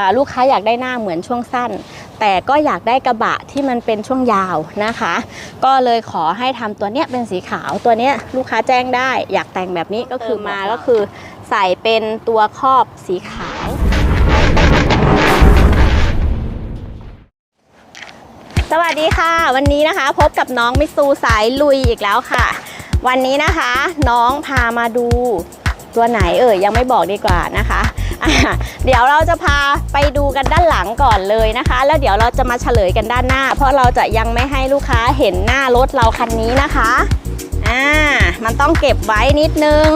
อ่าลูกค้าอยากได้หน้าเหมือนช่วงสั้น แต่ก็อยากได้กระบะที่มันเป็นช่วงยาวนะคะ ก็เลยขอให้ทำตัวเนี้ยเป็นสีขาวตัวเนี้ยลูกค้าแจ้งได้ อยากแต่งแบบนี้ก็คือมาก็คือ ใส่เป็นตัวครอบสีขาว สวัสดีค่ะ วันนี้นะคะ พบกับน้องมิซูสายลุยอีกแล้วค่ะ วันนี้นะคะ น้องพามาดูตัวไหนเอ่ยยังไม่บอกดีกว่านะคะอะ เดี๋ยวเราจะพาไปดูกันด้านหลังก่อนเลยนะคะ แล้วเดี๋ยวเราจะมาเฉลยกันด้านหน้า เพราะเราจะยังไม่ให้ลูกค้าเห็นหน้ารถเราคันนี้นะคะอ่ามันต้องเก็บไว้นิดนึง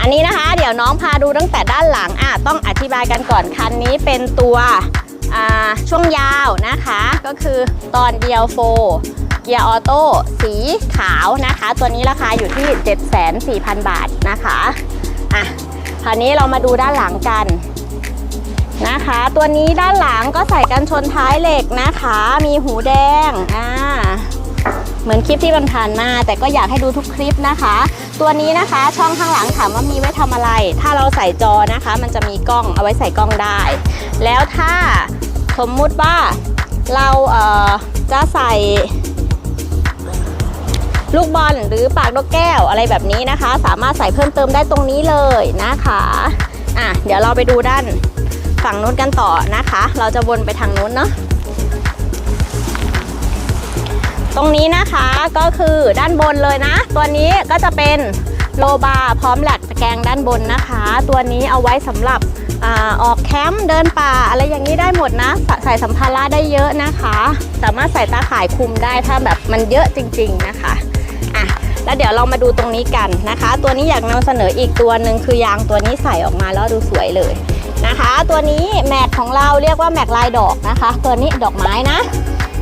อันนี้นะคะ เดี๋ยวน้องพาดูตั้งแต่ด้านหลังอะต้องอธิบายกันก่อนคันนี้เป็นตัวอ่าช่วงยาวนะคะ ก็คือตอนเดียวโฟเกียร์ออโต้สีขาวนะคะ ตัวนี้ราคาอยู่ที่ 74,000 บาทนะคะอะ คราวนี้เรามาดูด้านหลังกันนะคะ ตัวนี้ด้านหลังก็ใส่กันชนท้ายเหล็กนะคะ มีหูแดงอ่าเหมือนคลิปที่มันผ่านมา แต่ก็อยากให้ดูทุกคลิปนะคะ ตัวนี้นะคะช่องข้างหลังถามว่ามีไว้ทำอะไร ถ้าเราใส่จอนะคะ มันจะมีกล้องเอาไว้ใส่กล้องได้ แล้วถ้าสมมุติว่าเราเอ่อจะใส่ ลูกบอลหรือปากนกแก้วอะไรแบบนี้นะคะ สามารถใส่เพิ่มเติมได้ตรงนี้เลยนะคะอะเดี๋ยวเราไปดูด้านฝั่งนู้นกันต่อนะคะ เราจะวนไปทางนู้นเนาะตรงนี้นะคะก็คือด้านบนเลยนะ ตัวนี้ก็จะเป็นโลบาร์พร้อมแหลกตะแกรงด้านบนนะคะ ตัวนี้เอาไว้สำหรับอออกแคมป์เดินป่าอะไรอย่างนี้ได้หมดนะใส่สัมภาระได้เยอะนะคะ สามารถใส่ตาข่ายคุมได้ถ้าแบบมันเยอะจริง ๆนะคะ แล้วเดี๋ยวเรามาดูตรงนี้กันนะคะ ตัวนี้อยากนำเสนออีกตัวหนึ่งคือยางตัวนี้ใส่ออกมาแล้วดูสวยเลยนะคะ ตัวนี้แม็กของเราเรียกว่าแม็กลายดอกนะคะ ตัวนี้ดอกไม้นะ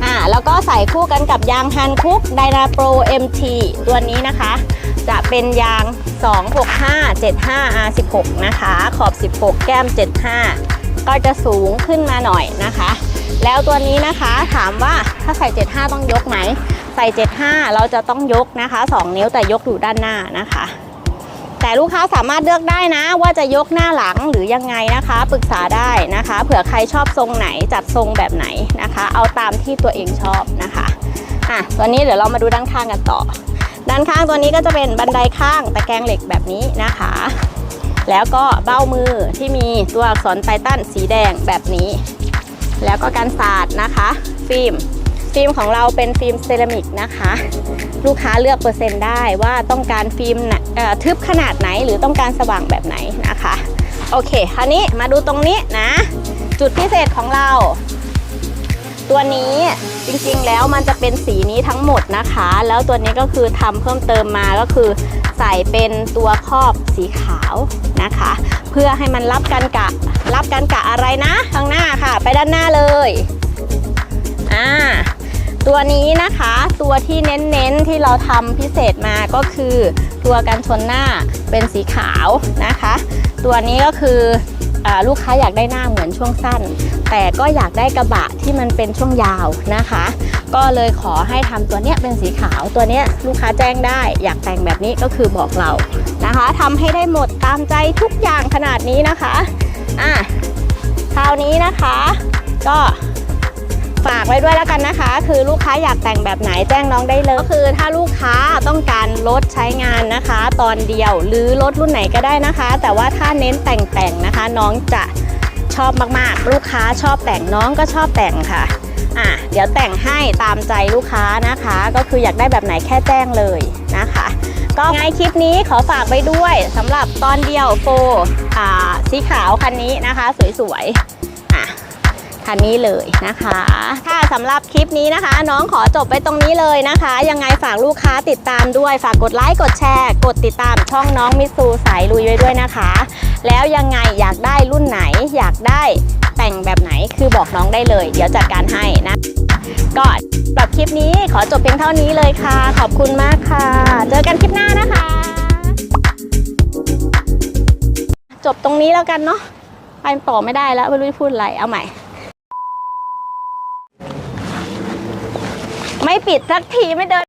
อ่าแล้วก็ใส่คู่กันกับยางฮันคุกไดนาโปร MT ตัวนี้นะคะ จะเป็นยาง 265 75 R16 นะคะ ขอบ 16 แก้ม 75 ก็จะสูงขึ้นมาหน่อยนะคะ แล้วตัวนี้นะคะถามว่าถ้าใส่ 75 ต้องยกไหม ส่ 75 เราจะต้องยกนะคะ 2 นิ้วแต่ยกอยู่ด้านหน้านะคะ แต่ลูกค้าสามารถเลือกได้นะ ว่าจะยกหน้าหลังหรือยังไงนะคะ ปรึกษาได้นะคะ เผื่อใครชอบทรงไหนจัดทรงแบบไหนนะคะ เอาตามที่ตัวเองชอบนะคะอะตัวนี้เดี๋ยวเรามาดูด้านข้างกันต่อ ด้านข้างตัวนี้ก็จะเป็นบันไดข้างตะแกรงเหล็กแบบนี้นะคะ แล้วก็เบ้ามือที่มีตัวอักษรไททันสีแดงแบบนี้ แล้วก็การสาดนะคะ ฟิล์ม ฟิล์มของเราเป็นฟิล์มเซรามิกนะคะ ลูกค้าเลือกเปอร์เซ็นต์ได้ว่าต้องการฟิล์มทึบขนาดไหนหรือต้องการสว่างแบบไหนนะคะ โอเคคราวนี้มาดูตรงนี้นะ จุดพิเศษของเรา ตัวนี้จริงๆแล้วมันจะเป็นสีนี้ทั้งหมดนะคะ แล้วตัวนี้ก็คือทำเพิ่มเติมมาก็คือใส่เป็นตัวครอบสีขาวนะคะ เพื่อให้มันรับกันกะรับกันกะอะไรนะข้างหน้าค่ะ ไปด้านหน้าเลยอ่า ตัวนี้นะคะตัวที่เน้นๆที่เราทำพิเศษมาก็คือตัวกันชนหน้าเป็นสีขาวนะคะ ตัวนี้ก็คืออลูกค้าอยากได้หน้าเหมือนช่วงสั้น แต่ก็อยากได้กระบะที่มันเป็นช่วงยาวนะคะ ก็เลยขอให้ทำตัวเนี้ยเป็นสีขาวตัวเนี้ยลูกค้าแจ้งได้ อยากแต่งแบบนี้ก็คือบอกเรานะคะทำให้ได้หมดตามใจทุกอย่างขนาดนี้นะคะอะคราวนี้นะคะก็ ฝากไว้ด้วยแล้วกันนะคะ คือลูกค้าอยากแต่งแบบไหนแจ้งน้องได้เลยก็คือถ้าลูกค้าต้องการรถใช้งานนะคะ ตอนเดียวหรือรถรุ่นไหนก็ได้นะคะ แต่ว่าถ้าเน้นแต่งแต่งๆนะคะ น้องจะชอบมากๆ ลูกค้าชอบแต่งน้องก็ชอบแต่งค่ะอะเดี๋ยวแต่งให้ตามใจลูกค้านะคะ ก็คืออยากได้แบบไหนแค่แจ้งเลยนะคะ ก็ไงคลิปนี้ขอฝากไว้ด้วยสำหรับตอนเดียวโฟสีขาวคันนี้นะคะ สวยๆ คันนี้เลยนะคะค่ะสำหรับคลิปนี้นะคะ น้องขอจบไปตรงนี้เลยนะคะ ยังไงฝากลูกค้าติดตามด้วย ฝากกดไลค์กดแชร์ กดติดตามช่องน้องมิสซูสายลุยไว้ด้วยนะคะ แล้วยังไงอยากได้รุ่นไหน อยากได้แต่งแบบไหนคือบอกน้องได้เลย เดี๋ยวจัดการให้นะก็สำหรับคลิปนี้ขอจบเพียงเท่านี้เลยค่ะ ขอบคุณมากค่ะ เจอกันคลิปหน้านะคะ จบตรงนี้แล้วกันเนาะไปต่อไม่ได้แล้วไม่รู้จะพูดอะไรเอาใหม่ ไม่ปิดสักทีไม่เดิน